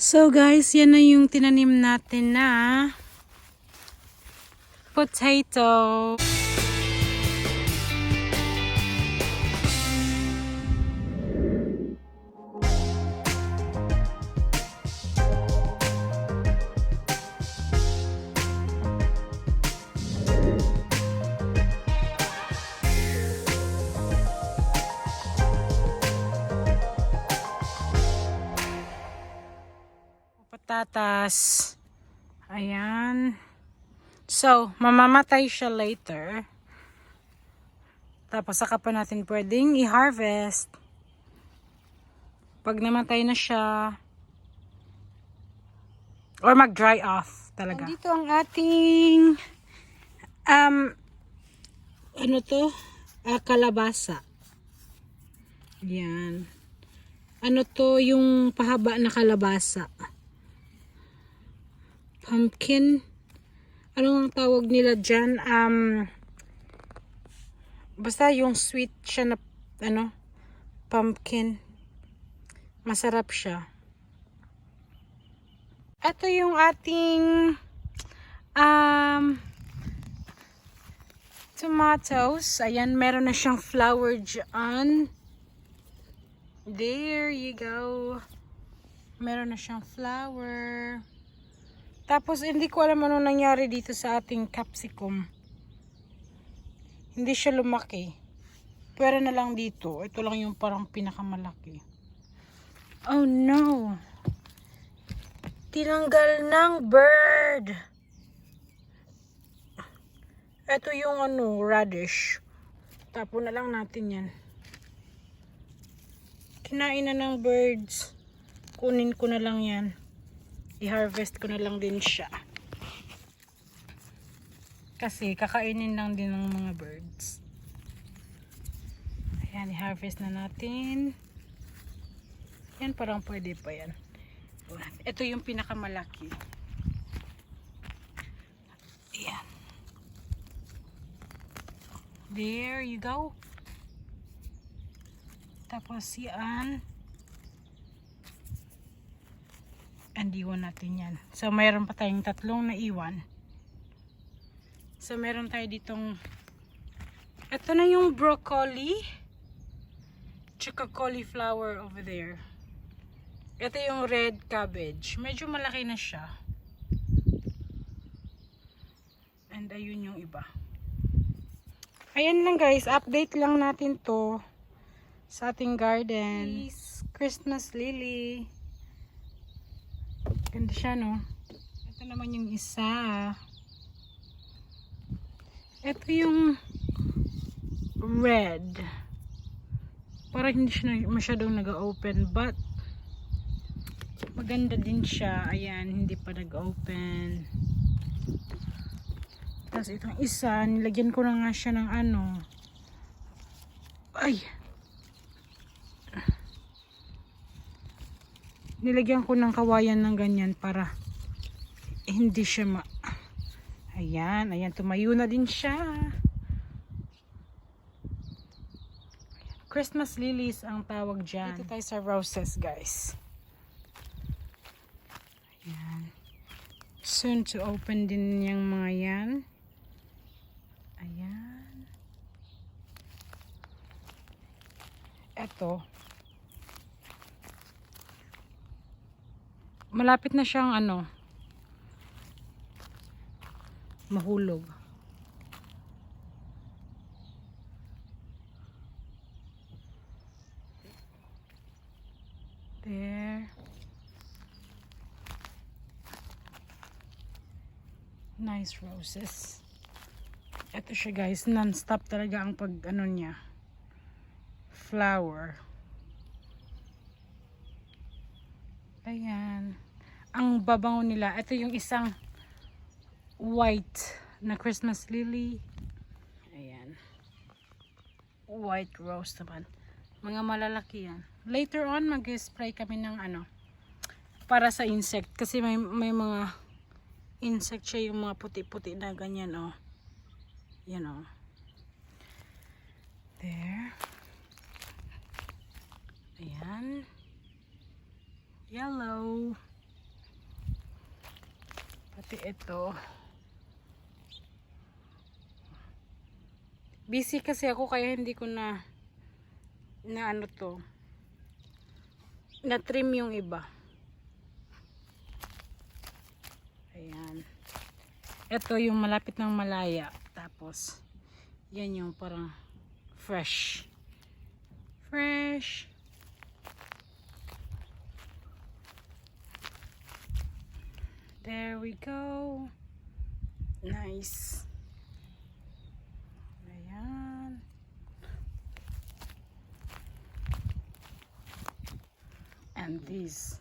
So guys, yan na yung tinanim natin na potato. Patatas. Ayan. So, mamamatay siya later. Tapos saka pa natin pwedeng i-harvest. Pag namatay na siya, or mag-dry off talaga. Dito ang ating um ano to? Ah, kalabasa. Yan. Ano to yung pahaba na kalabasa? Pumpkin. Ano ang tawag nila dyan? Um, basta yung sweet siya na ano, pumpkin. Masarap siya. Ito yung ating um, tomatoes. Ayan, meron na siyang flower dyan. There you go. Meron na siyang flower. Tapos, hindi ko alam ano nangyari dito sa ating capsicum. Hindi siya lumaki. Pero na lang dito. Ito lang yung parang pinakamalaki. Oh no! Tinanggal ng bird! Ito yung ano, radish. Tapo na lang natin yan. Kinain na ng birds. Kunin ko na lang yan. I-harvest ko na lang din siya. Kasi kakainin lang din ng mga birds. Ayan, i-harvest na natin. Yan, parang pwede pa yan. Ito yung pinakamalaki. Ayan. There you go. Tapos yan. And iwan natin yan. So, mayroon pa tayong tatlong na iwan. So, meron tayo ditong ito na yung broccoli tsaka cauliflower over there. Ito yung red cabbage. Medyo malaki na siya. And ayun yung iba. Ayan lang guys, update lang natin to sa ating garden. Christmas lily. Ganda siya no. Ito naman yung isa. Ito yung red. Parang hindi siya masyadong nag-open but maganda din siya. Ayan, hindi pa nag-open. Tapos itong isa, nilagyan ko na nga siya ng ano. Ay! Nilagyan ko ng kawayan ng ganyan para hindi siya ma... Ayan, ayan, tumayo na din siya. Christmas lilies ang tawag dyan. Dito tayo sa roses, guys. Ayan. Soon to open din yung mga yan. Ayan. Eto. Malapit na siyang ano, mahulog. There. Nice roses. Ito siya guys, non-stop talaga ang pag ano niya. Flower. Ayan. Ang babango nila. Ito yung isang white na Christmas lily. Ayan. White rose naman. Mga malalaki yan. Later on, mag-spray kami ng ano, para sa insect. Kasi may, may mga insect siya yung mga puti-puti na ganyan, oh. Yan, oh. There. Ayan. Yellow. Pati ito. Busy kasi ako kaya hindi ko na na ano to na trim yung iba. Ayan. Ito yung malapit ng malaya. Tapos, yan yung parang fresh. Fresh. There we go. Nice. Ayan. And this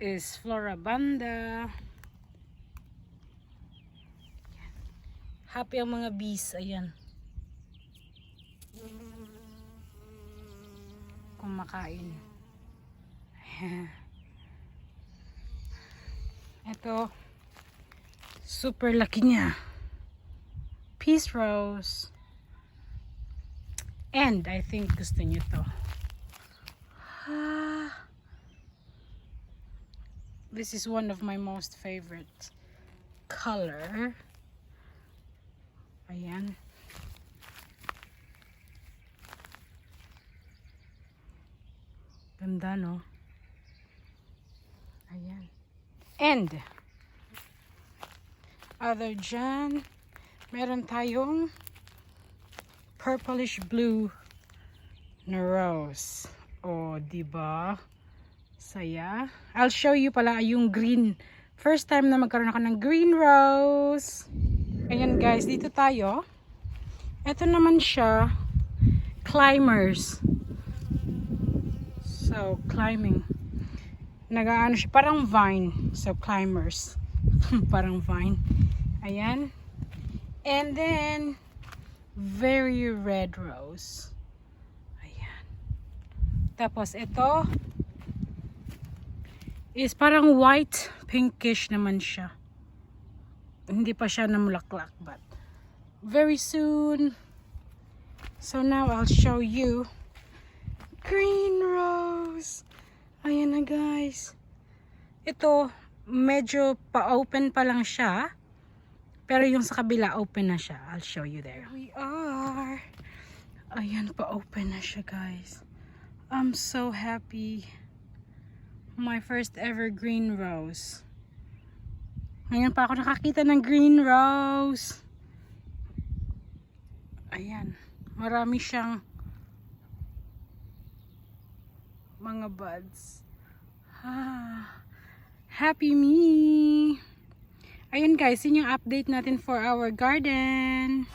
is Florabanda. Happy ang mga bees. Ayan. Kumakain. Ito. Super laki niya. Peace rose. And I think gusto niyo to. Ah. This is one of my most favorite color. Ayan. Ganda, no? Ayan. And, other dyan, meron tayong purplish blue na rose. O, di ba? Saya. I'll show you pala yung green. First time na magkaroon ako ng green rose. Ayan guys, dito tayo. Ito naman siya, climbers. So, climbing. Nagaano siya, parang vine. So, climbers. parang vine. Ayan. And then, very red rose. Ayan. Tapos, ito is parang white, pinkish naman siya. Hindi pa siya namulaklak, but very soon. So now I'll show you green rose. Ayan na guys. Ito, medyo pa-open pa lang siya. Pero yung sa kabila, open na siya. I'll show you there. We are. Ayan, pa-open na siya guys. I'm so happy. My first ever green rose. Ngayon pa ako nakakita ng green rose. Ayan. Marami siyang mga buds. Ah, happy me! Ayun guys, yun yung update natin for our garden.